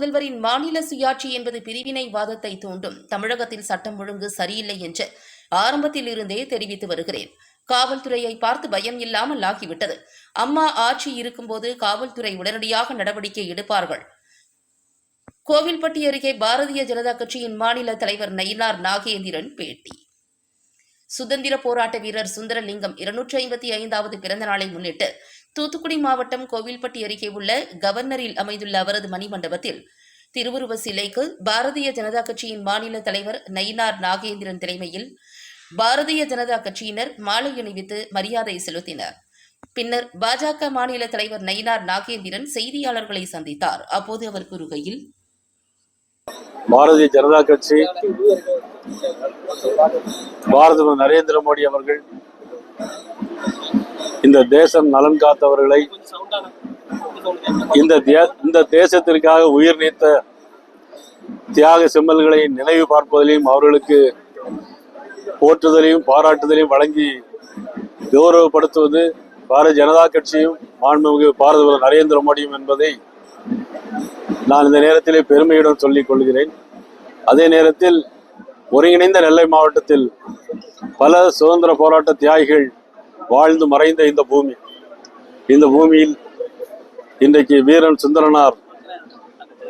முதல்வரின் மாநில சுயாட்சி என்பது பிரிவினைவாதத்தை தூண்டும். தமிழகத்தில் சட்டம் ஒழுங்கு சரியில்லை என்று ஆரம்பத்தில் இருந்தே தெரிவித்து வருகிறேன். காவல்துறையை பார்த்து பயம் இல்லாமல் ஆகிவிட்டது. அம்மா ஆட்சி இருக்கும்போது காவல்துறை உடனடியாக நடவடிக்கை எடுப்பார்கள். கோவில்பட்டி அருகே பாரதிய ஜனதா கட்சியின் மாநில தலைவர் நயினார் நாகேந்திரன் பேட்டி. சுதந்திர போராட்ட வீரர் சுந்தரலிங்கம் இருநூற்றி ஐம்பத்தி ஐந்தாவது பிறந்த நாளை முன்னிட்டு தூத்துக்குடி மாவட்டம் கோவில்பட்டி அருகே உள்ள கவர்னரில் அமைந்துள்ள அவரது மணிமண்டபத்தில் திருவுருவ சிலைக்கு பாரதிய ஜனதா கட்சியின் மாநில தலைவர் நயினார் நாகேந்திரன் தலைமையில் பாரதிய ஜனதா கட்சியினர் மாலை அணிவித்து மரியாதை செலுத்தினர். பின்னர் பாஜக மாநில தலைவர் நயினார் நாகேந்திரன் செய்தியாளர்களை சந்தித்தார். அப்போது அவர் கூறுகையில் பாரதிய ஜனதா கட்சி பாரத நரேந்திர மோடி அவர்கள் இந்த தேசம் நலன் காத்தவர்களை இந்த தே- இந்த தேசத்திற்காக உயிர் நீத்த தியாக செம்மல்களை நினைவு பார்ப்பதிலையும் அவர்களுக்கு போற்றுதலையும் பாராட்டுதலையும் வழங்கி கௌரவப்படுத்துவது பாரதிய ஜனதா கட்சியும் மாண்புமிகு பாரத நரேந்திர மோடியும் என்பதை நான் இந்த நேரத்திலே பெருமையுடன் சொல்லிக் கொள்கிறேன். அதே நேரத்தில் ஒருங்கிணைந்த நெல்லை மாவட்டத்தில் பல சுதந்திர போராட்ட தியாகிகள் வாழ்ந்து மறைந்த இந்த பூமி. இந்த பூமியில் இன்றைக்கு வீரன் சுந்தரனார்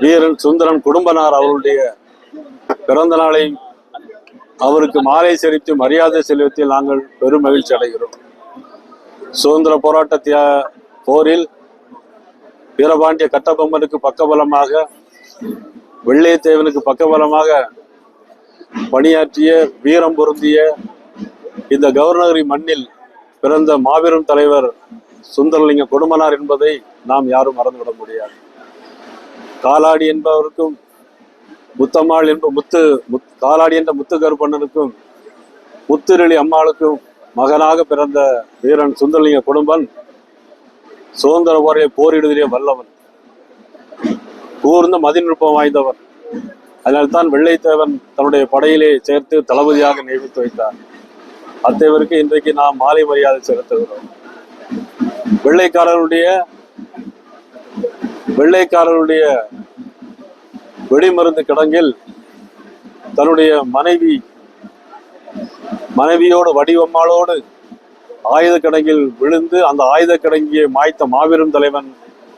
வீரன் சுந்தரன் குடும்பனார் அவருடைய பிறந்த நாளை அவருக்கு மாலை செலுத்தி மரியாதை செலுத்தி நாங்கள் பெரும் மகிழ்ச்சி அடைகிறோம். சுதந்திர போராட்ட தியா போரில் வீரபாண்டிய கட்டபொம்மனுக்கு பக்கபலமாக வெள்ளையத்தேவனுக்கு பக்கபலமாக பணியாற்றிய வீரம் பொருந்திய இந்த கவர்னரி மண்ணில் பிறந்த மாபெரும் தலைவர் சுந்தரலிங்க கொடுமனார் என்பதை நாம் யாரும் மறந்துவிட முடியாது. காலாடி என்பவருக்கும் முத்தம்மாள் என்ப முத்து முத் காலாடி என்ற முத்து கருப்பண்ணனுக்கும் முத்துரளி அம்மாளுக்கும் மகனாக பிறந்த வீரன் சுந்தரலிங்க குடும்பன் சுதந்திர போரை போரிடுவதிலே வல்லவன். கூர்ந்த மதிநுட்பம் வாய்ந்தவர் அதனால்தான் வெள்ளைத்தேவன் தன்னுடைய படையிலே சேர்த்து தளபதியாக நியமித்து வைத்தார். அத்தேவருக்கு இன்றைக்கு நாம் மாலை மரியாதை செலுத்துகிறோம். வெள்ளைக்காரருடைய வெள்ளைக்காரருடைய வெடிமருந்து கிடங்கில் தன்னுடைய மனைவி மனைவியோடு வடிவம்மாளோடு ஆயுத கிடங்கில் விழுந்து அந்த ஆயுத கிடங்கியை மாய்த்த மாபெரும் தலைவன்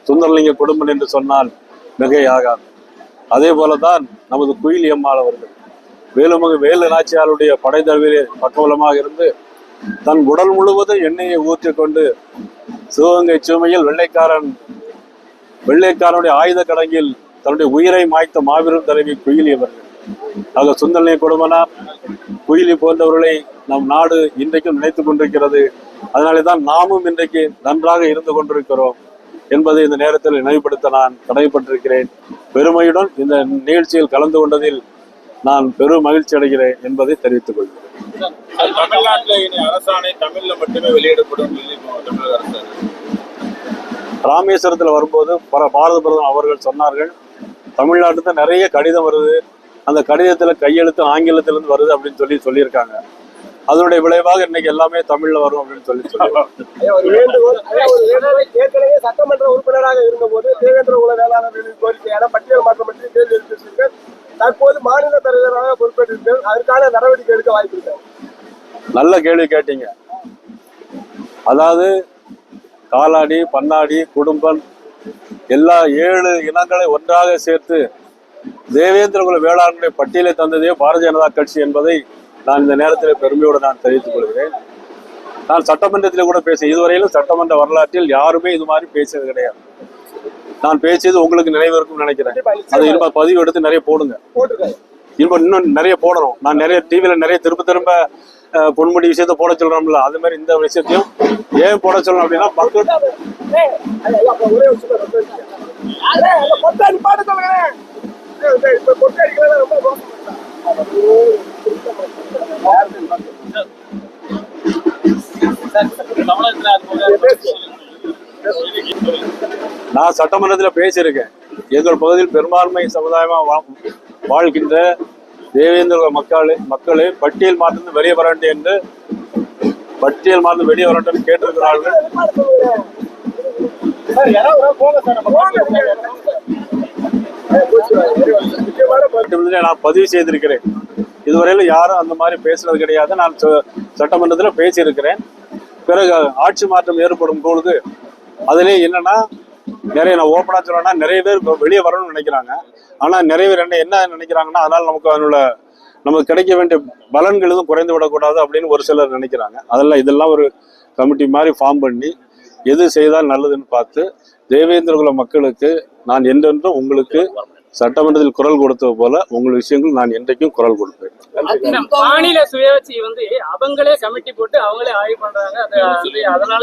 சுந்தரலிங்க குடும்பம் என்று சொன்னால் மிகையாகாது. அதே போலதான் நமது குயில் எம்மாள் அவர்கள். வேலுமகு வேலு நாச்சியாருடைய படைத்தளவிலே பக்கபலமாக இருந்து தன் உடல் முழுவதும் எண்ணெயை ஊற்றி கொண்டு சிவகங்கை சுமையில் வெள்ளைக்காரன் வெள்ளைக்காரனுடைய ஆயுத கடங்கில் தன்னுடைய உயிரை மாய்த்த மாபெரும் தலைவி குயிலி அவர்கள் ஆக சுந்தரலிங்க குடும்பனார் குயிலி போன்றவர்களை நம் நாடு இன்றைக்கும் நினைத்துக் கொண்டிருக்கிறது. அதனாலே தான் நாமும் இன்றைக்கு நன்றாக இருந்து கொண்டிருக்கிறோம் என்பதை இந்த நேரத்தில் நினைவுபடுத்த நான் கடமைப்பட்டிருக்கிறேன். பெருமையுடன் இந்த நிகழ்ச்சியில் கலந்து கொண்டதில் நான் பெரும் மகிழ்ச்சி அடைகிறேன் என்பதை தெரிவித்துக் கொள்கிறேன். தமிழ்நாட்டுல இனி அரசாணை தமிழ்ல மட்டுமே வெளியிடப்படும் தமிழக அரசு. ராமேஸ்வரத்தில் வரும்போது பர பாரத பிரதமர் அவர்கள் சொன்னார்கள் தமிழ்நாட்டுக்கு நிறைய கடிதம் வருது. அந்த கடிதத்தில் கையெழுத்து ஆங்கிலத்திலிருந்து வருது அப்படின்னு சொல்லி சொல்லியிருக்காங்க. அதனுடைய விளைவாக இன்னைக்கு எல்லாமே தமிழ்ல வரும் அப்படின்னு சொல்லி. ஏற்கனவே சட்டமன்ற உறுப்பினராக இருந்தபோது தேவேந்திர குல வேளாளர்களின் கோரிக்கையான பட்டியல் மாற்றம் பற்றி கேள்வி எழுப்பியிருக்கீர்கள் தற்போது மாநில தலைவராக பொறுப்பேற்றிருக்கீர்கள் அதற்கான நடவடிக்கை எடுக்க வாய்ப்பு இருக்கு? நல்ல கேள்வி கேட்டீங்க. அதாவது காலாடி பன்னாடி குடும்பன் எல்லா ஏழு இனங்களை ஒன்றாக சேர்த்து தேவேந்திரகுல வேளாண்மை பட்டியலை தந்ததே பாரதிய ஜனதா கட்சி என்பதை நான் இந்த நேரத்தில் பெருமையோடு நான் தெரிவித்துக் கொள்கிறேன். நான் சட்டமன்றத்தில் கூட பேச இதுவரையிலும் சட்டமன்ற வரலாற்றில் யாருமே இது மாதிரி பேசியது கிடையாது. நான் பேசியது உங்களுக்கு நினைவு நினைக்கிறேன். அது இனிமே பதிவு எடுத்து நிறைய போடுங்க. இப்போ இன்னும் நிறைய போடணும். நான் நிறைய டிவியில நிறைய திரும்ப திரும்ப பொன்முடி விஷயத்த போட சொல்றோம்ல அது மாதிரி இந்த விஷயத்தையும் ஏன் போட சொல்லணும் அப்படின்னா மக்கள் இப்ப கொட்டை அடிக்கிறதா ரொம்ப நான் சட்டமன்றத்தில் பேசியிருக்கேன். எங்கள் பகுதியில் பெரும்பான்மை சமுதாயமா வா- வாழ்கின்ற தேவேந்திர மக்களே மக்களே பட்டியல் மாற்றம் வெளியே வர வேண்டும் என்று பட்டியல் மாற்றம் வெளியே வர வேண்டும் என்று கேட்டிருக்கிறார்கள். நான் பதிவு செய்திருக்கிறேன். இதுவரையிலும் யாரும் அந்த மாதிரி பேசுனது கிடையாது. நான் ச- சட்டமன்றத்தில் பேசியிருக்கிறேன். பிறகு ஆட்சி மாற்றம் ஏற்படும் பொழுது அதிலே என்னன்னா நிறைய நான் ஓப்பனாக சொல்லணும்னா நிறைய பேர் இப்போ வெளியே வரணும்னு நினைக்கிறாங்க. ஆனால் நிறைய பேர் என்ன என்ன நினைக்கிறாங்கன்னா அதனால் நமக்கு அதனோட நமக்கு கிடைக்க வேண்டிய பலன்கள் எதுவும் குறைந்து விடக்கூடாது அப்படின்னு ஒரு சிலர் நினைக்கிறாங்க. அதெல்லாம் இதெல்லாம் ஒரு கமிட்டி மாதிரி ஃபார்ம் பண்ணி எது செய்தால் நல்லதுன்னு பார்த்து தேவேந்திரகுல மக்களுக்கு நான் என்றென்றும் உங்களுக்கு சட்டமன்றத்தில் குரல் கொடுத்தது போல உங்கள் விஷயங்கள் நான் என்றைக்கும் குரல் கொடுப்பேன். மாநில சுயாட்சி வந்து அவங்களே கமிட்டி போட்டு அவங்களே ஆய்வு பண்றாங்க. அது அது அதனால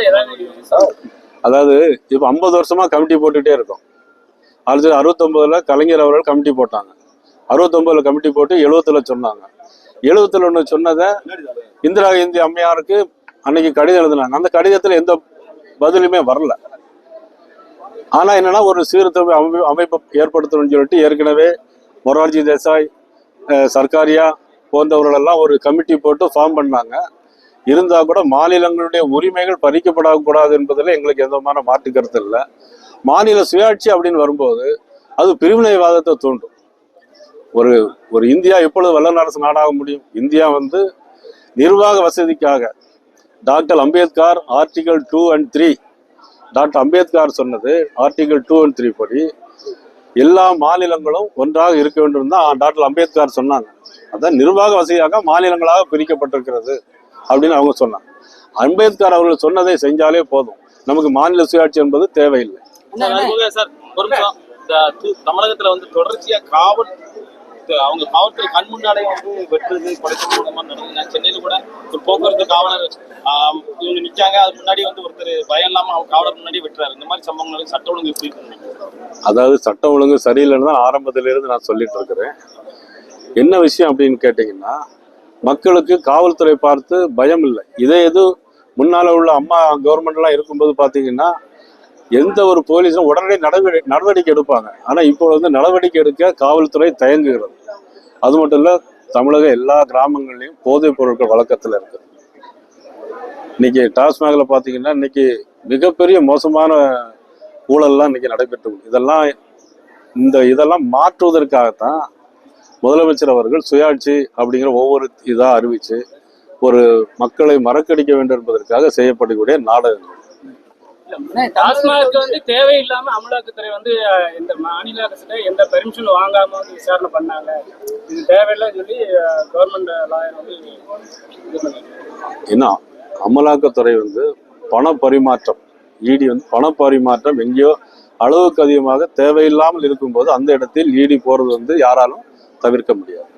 அதாவது இப்போ ஐம்பது வருஷமா கமிட்டி போட்டுட்டே இருக்கோம். அடுத்து அறுபத்தொன்பதுல கலைஞர் அவர்கள் கமிட்டி போட்டாங்க. அறுபத்தொன்பதுல கமிட்டி போட்டு எழுபத்துல சொன்னாங்க. எழுபத்துல ஒன்று சொன்னதை இந்திரா காந்தி அம்மையாருக்கு அன்னைக்கு கடிதம் எழுதினாங்க. அந்த கடிதத்துல எந்த பதிலுமே வரல. ஆனா என்னன்னா ஒரு சீர்திருத்த அமை அமைப்பு ஏற்படுத்தணும்னு சொல்லிட்டு ஏற்கனவே மொரார்ஜி தேசாய் சர்க்காரியா போன்றவர்களெல்லாம் ஒரு கமிட்டி போட்டு ஃபார்ம் பண்ணாங்க. இருந்தால் கூட மாநிலங்களுடைய உரிமைகள் பறிக்கப்படக்கூடாது என்பதில் எங்களுக்கு எந்த விதமான மாற்று கருத்து இல்லை. மாநில சுயாட்சி அப்படின்னு வரும்போது அது பிரிவினைவாதத்தை தூண்டும். ஒரு ஒரு இந்தியா எப்பொழுது வல்லரசு அரசு நாடாக முடியும்? இந்தியா வந்து நிர்வாக வசதிக்காக. Doctor Ambedkar article two and three doctor Ambedkar சொன்னது ஆர்டிகல் டூ அண்ட் த்ரீ படி. எல்லா மாநிலங்களும் ஒன்றாக இருக்க வேண்டும் தான் டாக்டர் அம்பேத்கர் சொன்னாங்க. அதான் நிர்வாக வசதியாக மாநிலங்களாக பிரிக்கப்பட்டிருக்கிறது அப்படின்னு அவங்க சொன்னாங்க. அம்பேத்கர் அவர்கள் சொன்னதை செஞ்சாலே போதும். நமக்கு மாநில சுயாட்சி என்பது தேவையில்லை. சார், அதுபோக சார் ஒரு நிமிஷம். இந்த து- தமிழகத்துல வந்து தொடர்ச்சியா காவல் அவங்க காவல்துறை கண் முன்னாலே வந்து வெட்டுறது கொலைக்கிறது நடந்தது. சென்னையில கூட ஒரு போக்குவரத்து காவலர் இவங்க நிக்காங்க அது முன்னாடி வந்து ஒருத்தர் பயம் இல்லாம அவங்க காவலர் முன்னாடி விட்டுறாரு. இந்த மாதிரி சம்பவங்கள் சட்ட ஒழுங்கு எப்படி அதாவது சட்ட ஒழுங்கு சரியில்லைன்னு தான் ஆரம்பத்திலிருந்து நான் சொல்லிட்டு இருக்கிறேன். என்ன விஷயம் அப்படின்னு கேட்டிங்கன்னா மக்களுக்கு காவல்துறை பார்த்து பயம் இல்லை. இதே எது முன்னால உள்ள அம்மா கவர்மெண்ட்லாம் இருக்கும்போது பார்த்தீங்கன்னா எந்த ஒரு போலீஸும் உடனடி நடவடிக்கை நடவடிக்கை எடுப்பாங்க. ஆனால் இப்போ வந்து நடவடிக்கை எடுக்க காவல்துறை தயங்குகிறது. அது மட்டும் இல்லை தமிழக எல்லா கிராமங்கள்லையும் போதைப் பொருட்கள் வழக்கத்தில் இருக்குது. இன்னைக்கு டாஸ்மாகில் பார்த்தீங்கன்னா இன்னைக்கு மிகப்பெரிய மோசமான ஊழல்லாம் இன்னைக்கு நடைபெற்று. இதெல்லாம் இந்த இதெல்லாம் மாற்றுவதற்காகத்தான் முதலமைச்சர் அவர்கள் சுயாட்சி அப்படிங்கிற ஒவ்வொரு இதாக அறிவிச்சு ஒரு மக்களை மறக்கடிக்க வேண்டும் என்பதற்காக செய்யப்படக்கூடிய நாடகங்கள். டாஸ்மாக் வந்து தேவையில்லாம அமலாக்கத்துறை வந்து இந்த மாநில அரசுல எந்த பெர்மிஷன் வாங்காம வந்து விசாரணை பண்ணாங்க. இது தேவையில்லைன்னு சொல்லி கவர்மெண்ட் லாயர் வந்து ஏன்னா அமலாக்கத்துறை வந்து பண பரிமாற்றம் இடி வந்து பண பரிமாற்றம் எங்கேயோ அளவுக்கு அதிகமாக தேவையில்லாமல் இருக்கும்போது அந்த இடத்தில் இடி போகிறது வந்து யாராலும் தவிர்க்க முடியாது.